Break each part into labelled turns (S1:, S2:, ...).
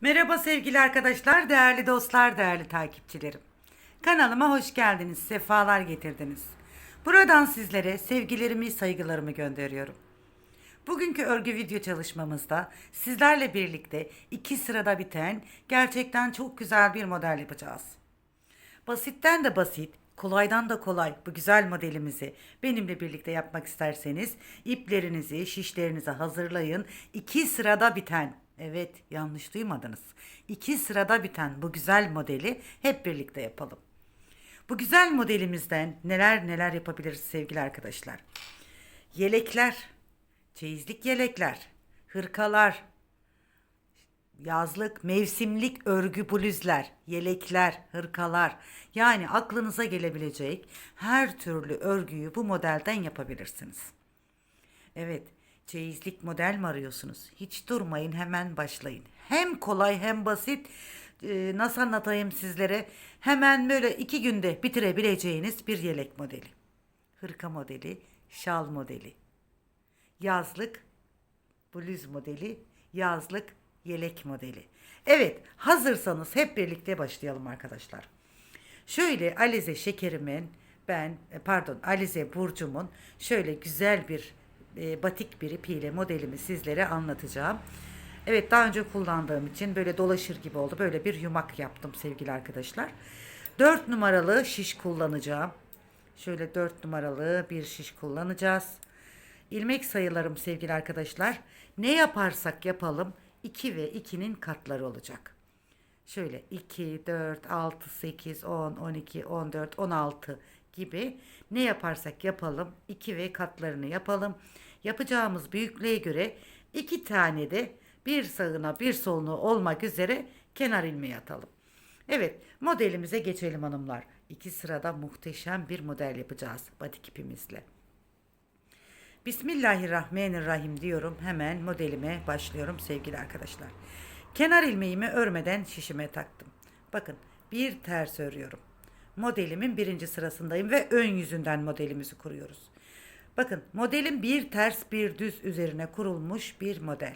S1: Merhaba sevgili arkadaşlar, değerli dostlar, değerli takipçilerim. Kanalıma hoş geldiniz, sefalar getirdiniz. Buradan sizlere sevgilerimi, saygılarımı gönderiyorum. Bugünkü örgü video çalışmamızda sizlerle birlikte iki sırada biten gerçekten çok güzel bir model yapacağız. Basitten de basit, kolaydan da kolay bu güzel modelimizi benimle birlikte yapmak isterseniz iplerinizi, şişlerinizi hazırlayın. İki sırada biten, evet yanlış duymadınız. İki sırada biten bu güzel modeli hep birlikte yapalım. Bu güzel modelimizden neler neler yapabiliriz sevgili arkadaşlar. Yelekler, çeyizlik yelekler, hırkalar, yazlık, mevsimlik örgü bluzlar, yelekler, hırkalar yani aklınıza gelebilecek her türlü örgüyü bu modelden yapabilirsiniz. Evet, çeyizlik model mi arıyorsunuz? Hiç durmayın hemen başlayın. Hem kolay hem basit. Ee, nasıl anlatayım sizlere? Hemen böyle iki günde bitirebileceğiniz bir yelek modeli. Hırka modeli, şal modeli. Yazlık, bluz modeli, yazlık, yelek modeli. Evet, hazırsanız hep birlikte başlayalım arkadaşlar. Şöyle Alize şekerimin ben e, pardon Alize Burcu'mun şöyle güzel bir e, batik bir ipiyle modelimi sizlere anlatacağım. Evet daha önce kullandığım için böyle dolaşır gibi oldu. Böyle bir yumak yaptım sevgili arkadaşlar. 4 numaralı şiş kullanacağım. Şöyle 4 numaralı bir şiş kullanacağız. İlmek sayılarım sevgili arkadaşlar. Ne yaparsak yapalım 2 ve 2'nin katları olacak. Şöyle 2, 4, 6, 8, 10, 12, 14, 16 gibi ne yaparsak yapalım 2 ve katlarını yapalım. Yapacağımız büyüklüğe göre iki tane de bir sağına bir soluna olmak üzere kenar ilmeği atalım. Evet modelimize geçelim hanımlar. İki sırada muhteşem bir model yapacağız batik ipimizle. Bismillahirrahmanirrahim diyorum. Hemen modelime başlıyorum sevgili arkadaşlar. Kenar ilmeğimi örmeden şişime taktım. Bakın bir ters örüyorum. Modelimin birinci sırasındayım ve ön yüzünden modelimizi kuruyoruz. Bakın modelim bir ters bir düz üzerine kurulmuş bir model.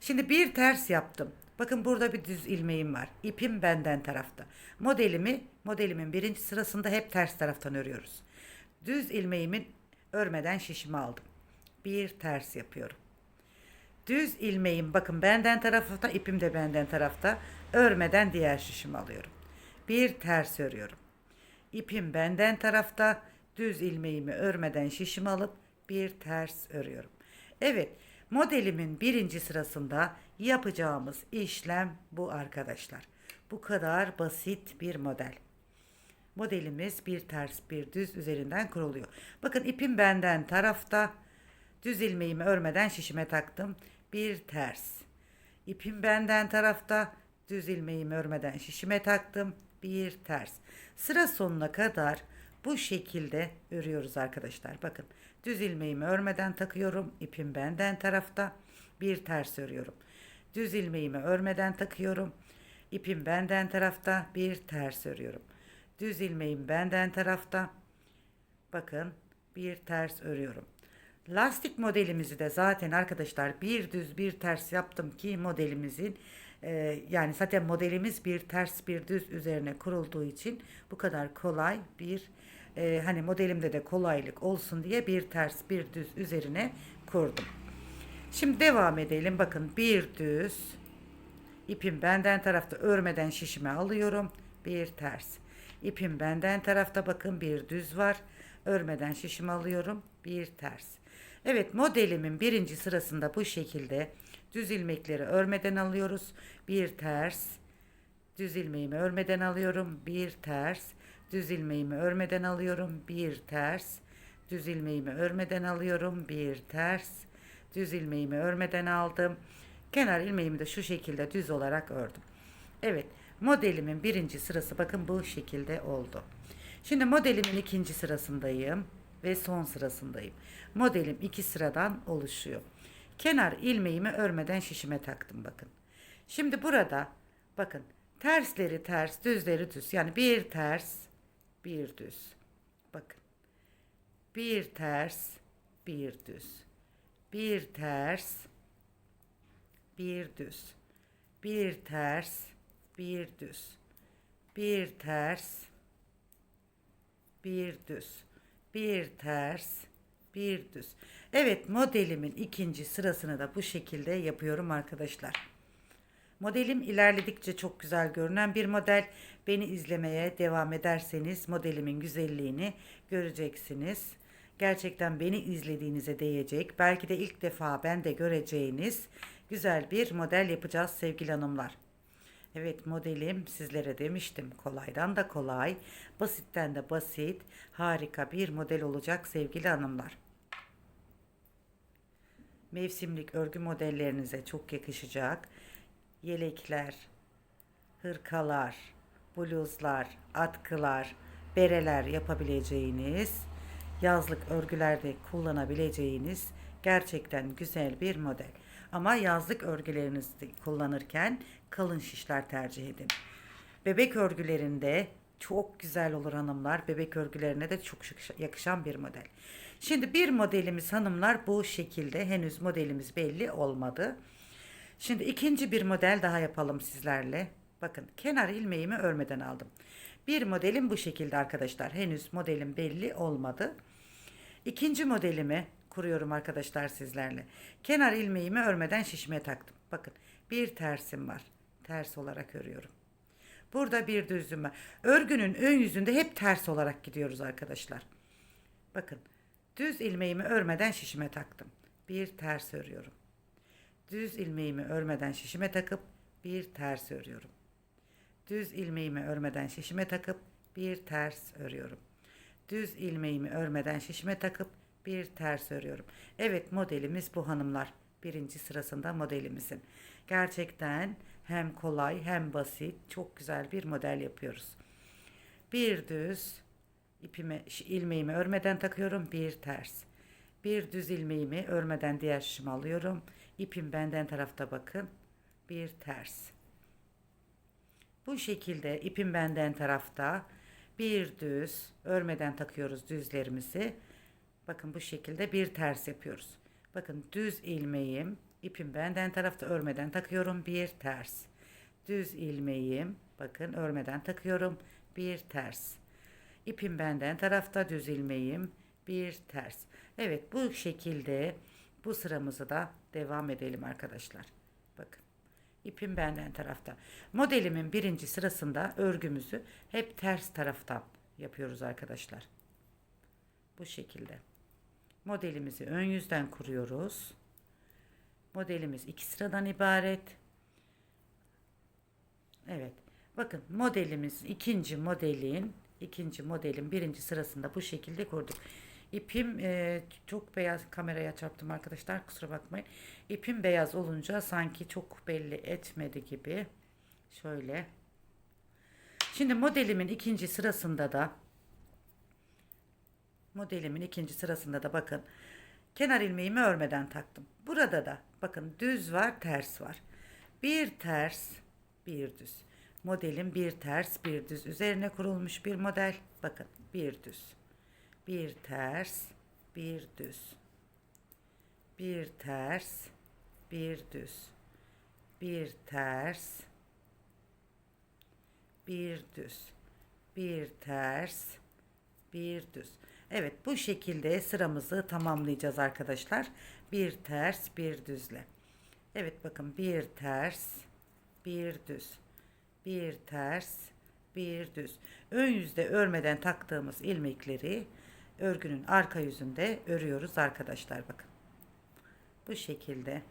S1: Şimdi bir ters yaptım. Bakın burada bir düz ilmeğim var. İpim benden tarafta. Modelimi modelimin birinci sırasında hep ters taraftan örüyoruz. Düz ilmeğimin örmeden şişimi aldım. Bir ters yapıyorum. Düz ilmeğim bakın benden tarafta, ipim de benden tarafta. Örmeden diğer şişimi alıyorum. Bir ters örüyorum. İpim benden tarafta, düz ilmeğimi örmeden şişimi alıp bir ters örüyorum. Evet, modelimin birinci sırasında yapacağımız işlem bu arkadaşlar. Bu kadar basit bir model. Modelimiz bir ters bir düz üzerinden kuruluyor. Bakın ipim benden tarafta. Düz ilmeğimi örmeden şişime taktım. Bir ters. İpim benden tarafta. Düz ilmeğimi örmeden şişime taktım. Bir ters. Sıra sonuna kadar bu şekilde örüyoruz arkadaşlar. Bakın düz ilmeğimi örmeden takıyorum. İpim benden tarafta. Bir ters örüyorum. Düz ilmeğimi örmeden takıyorum. İpim benden tarafta. Bir ters örüyorum. Düz ilmeğim benden tarafta. Bakın bir ters örüyorum. Lastik modelimizi de zaten arkadaşlar bir düz bir ters yaptım ki modelimizin e, yani zaten modelimiz bir ters bir düz üzerine kurulduğu için bu kadar kolay bir e, hani modelimde de kolaylık olsun diye bir ters bir düz üzerine kurdum. Şimdi devam edelim. Bakın bir düz ipim benden tarafta örmeden şişime alıyorum. Bir ters. İpim benden tarafta bakın bir düz var. Örmeden şişimi alıyorum. Bir ters. Evet modelimin birinci sırasında bu şekilde düz ilmekleri örmeden alıyoruz. Bir ters. Düz ilmeğimi örmeden alıyorum. Bir ters. Düz ilmeğimi örmeden alıyorum. Bir ters. Düz ilmeğimi örmeden alıyorum. Bir ters. Düz ilmeğimi örmeden aldım. Kenar ilmeğimi de şu şekilde düz olarak ördüm. Evet modelimin birinci sırası bakın bu şekilde oldu. Şimdi modelimin ikinci sırasındayım ve son sırasındayım. Modelim iki sıradan oluşuyor. Kenar ilmeğimi örmeden şişime taktım bakın. Şimdi burada bakın tersleri ters, düzleri düz. Yani bir ters, bir düz. Bakın. Bir ters, bir düz. Bir ters, bir düz. bir ters, bir düz, bir ters, bir düz, bir ters, bir düz. Evet modelimin ikinci sırasını da bu şekilde yapıyorum arkadaşlar. Modelim ilerledikçe çok güzel görünen bir model. Beni izlemeye devam ederseniz modelimin güzelliğini göreceksiniz. Gerçekten beni izlediğinize değecek. Belki de ilk defa ben de göreceğiniz güzel bir model yapacağız sevgili hanımlar. Evet modelim sizlere demiştim kolaydan da kolay, basitten de basit, harika bir model olacak sevgili hanımlar. Mevsimlik örgü modellerinize çok yakışacak. Yelekler, hırkalar, bluzlar, atkılar, bereler yapabileceğiniz, yazlık örgülerde kullanabileceğiniz gerçekten güzel bir model. Ama yazlık örgülerinizi kullanırken kalın şişler tercih edin. Bebek örgülerinde çok güzel olur hanımlar. Bebek örgülerine de çok yakışan bir model. Şimdi bir modelimiz hanımlar bu şekilde. Henüz modelimiz belli olmadı. Şimdi ikinci bir model daha yapalım sizlerle. Bakın kenar ilmeğimi örmeden aldım. Bir modelim bu şekilde arkadaşlar. Henüz modelim belli olmadı. İkinci modelimi kuruyorum arkadaşlar sizlerle. Kenar ilmeğimi örmeden şişmeye taktım. Bakın bir tersim var. Ters olarak örüyorum. Burada bir düzüm var. Örgünün ön yüzünde hep ters olarak gidiyoruz arkadaşlar. Bakın düz ilmeğimi örmeden şişime taktım. Bir ters örüyorum. Düz ilmeğimi örmeden şişime takıp bir ters örüyorum. Düz ilmeğimi örmeden şişime takıp bir ters örüyorum. Düz ilmeğimi örmeden şişime takıp bir ters örüyorum. Evet modelimiz bu hanımlar. Birinci sırasında modelimizin. Gerçekten hem kolay hem basit çok güzel bir model yapıyoruz. Bir düz ipimi ilmeğimi örmeden takıyorum bir ters. Bir düz ilmeğimi örmeden diğer şişime alıyorum. İpim benden tarafta bakın. Bir ters. Bu şekilde ipim benden tarafta bir düz örmeden takıyoruz düzlerimizi. Bakın bu şekilde bir ters yapıyoruz. Bakın düz ilmeğim ipim benden tarafta örmeden takıyorum bir ters. Düz ilmeğim bakın örmeden takıyorum bir ters. İpim benden tarafta düz ilmeğim bir ters. Evet bu şekilde bu sıramızı da devam edelim arkadaşlar. Bakın. İpim benden tarafta. Modelimin birinci sırasında örgümüzü hep ters taraftan yapıyoruz arkadaşlar. Bu şekilde. Modelimizi ön yüzden kuruyoruz. Modelimiz iki sıradan ibaret. Evet. Bakın modelimiz ikinci modelin ikinci modelin birinci sırasında bu şekilde kurduk. İpim e, çok beyaz kameraya çarptım arkadaşlar kusura bakmayın. İpim beyaz olunca sanki çok belli etmedi gibi. Şöyle. Şimdi modelimin ikinci sırasında da modelimin ikinci sırasında da bakın kenar ilmeğimi örmeden taktım. Burada da bakın düz var ters var. Bir ters bir düz. Modelim bir ters bir düz üzerine kurulmuş bir model. Bakın bir düz. Bir ters bir düz. Bir ters bir düz. Bir ters bir düz. Bir ters bir düz. Evet bu şekilde sıramızı tamamlayacağız arkadaşlar. Bir ters bir düzle. Evet bakın bir ters bir düz. Bir ters bir düz. Ön yüzde örmeden taktığımız ilmekleri örgünün arka yüzünde örüyoruz arkadaşlar bakın. Bu şekilde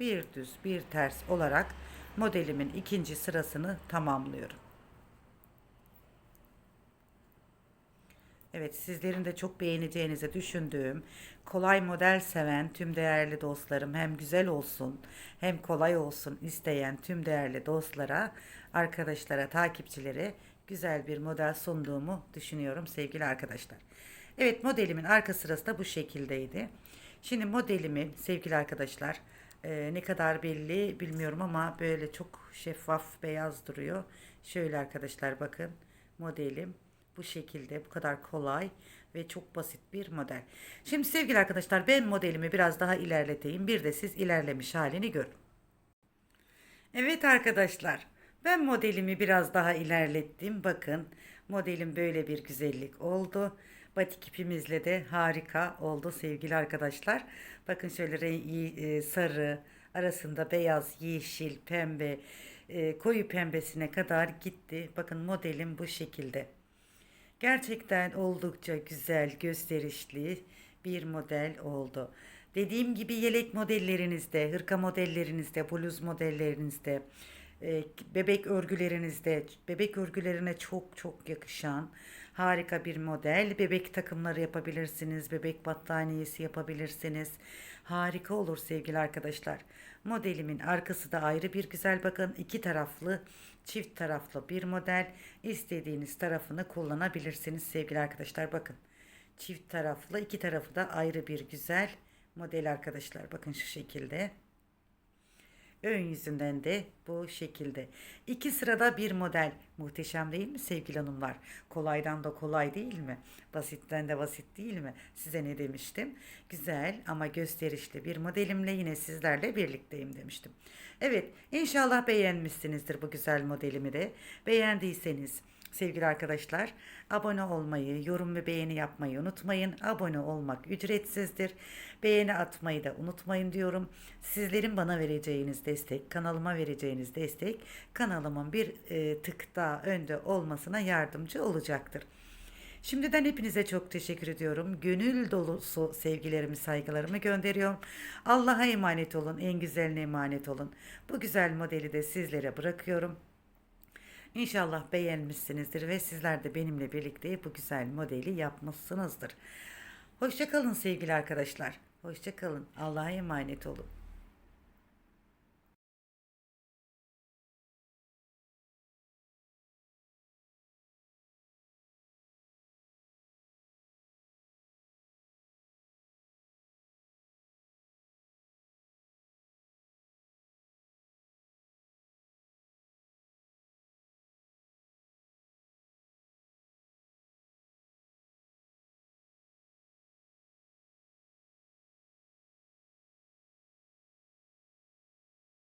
S1: bir düz bir ters olarak modelimin ikinci sırasını tamamlıyorum. Evet sizlerin de çok beğeneceğinizi düşündüğüm kolay model seven tüm değerli dostlarım hem güzel olsun hem kolay olsun isteyen tüm değerli dostlara, arkadaşlara, takipçilere güzel bir model sunduğumu düşünüyorum sevgili arkadaşlar. Evet modelimin arka sırası da bu şekildeydi. Şimdi modelimi sevgili arkadaşlar e, ne kadar belli bilmiyorum ama böyle çok şeffaf beyaz duruyor. Şöyle arkadaşlar bakın modelim bu şekilde bu kadar kolay ve çok basit bir model. Şimdi sevgili arkadaşlar ben modelimi biraz daha ilerleteyim. Bir de siz ilerlemiş halini görün. Evet arkadaşlar, ben modelimi biraz daha ilerlettim. Bakın, modelim böyle bir güzellik oldu. Batik ipimizle de harika oldu sevgili arkadaşlar. Bakın şöyle rengi e, sarı, arasında beyaz, yeşil, pembe, e, koyu pembesine kadar gitti. Bakın modelim bu şekilde. Gerçekten oldukça güzel, gösterişli bir model oldu. Dediğim gibi yelek modellerinizde, hırka modellerinizde, bluz modellerinizde, e, bebek örgülerinizde, bebek örgülerine çok çok yakışan harika bir model. Bebek takımları yapabilirsiniz, bebek battaniyesi yapabilirsiniz. Harika olur sevgili arkadaşlar. Modelimin arkası da ayrı bir güzel bakın. iki taraflı, çift taraflı bir model. İstediğiniz tarafını kullanabilirsiniz sevgili arkadaşlar. Bakın. Çift taraflı, iki tarafı da ayrı bir güzel model arkadaşlar. Bakın şu şekilde. Ön yüzünden de bu şekilde. İki sırada bir model. Muhteşem değil mi sevgili hanımlar? Kolaydan da kolay değil mi? Basitten de basit değil mi? Size ne demiştim? Güzel ama gösterişli bir modelimle yine sizlerle birlikteyim demiştim. Evet inşallah beğenmişsinizdir bu güzel modelimi de. Beğendiyseniz sevgili arkadaşlar. Abone olmayı, yorum ve beğeni yapmayı unutmayın. Abone olmak ücretsizdir. Beğeni atmayı da unutmayın diyorum. Sizlerin bana vereceğiniz destek, kanalıma vereceğiniz destek kanalımın bir e, tık daha önde olmasına yardımcı olacaktır. Şimdiden hepinize çok teşekkür ediyorum. Gönül dolusu sevgilerimi, saygılarımı gönderiyorum. Allah'a emanet olun, en güzeline emanet olun. Bu güzel modeli de sizlere bırakıyorum. İnşallah beğenmişsinizdir ve sizler de benimle birlikte bu güzel modeli yapmışsınızdır. Hoşçakalın sevgili arkadaşlar. Hoşçakalın. Allah'a emanet olun.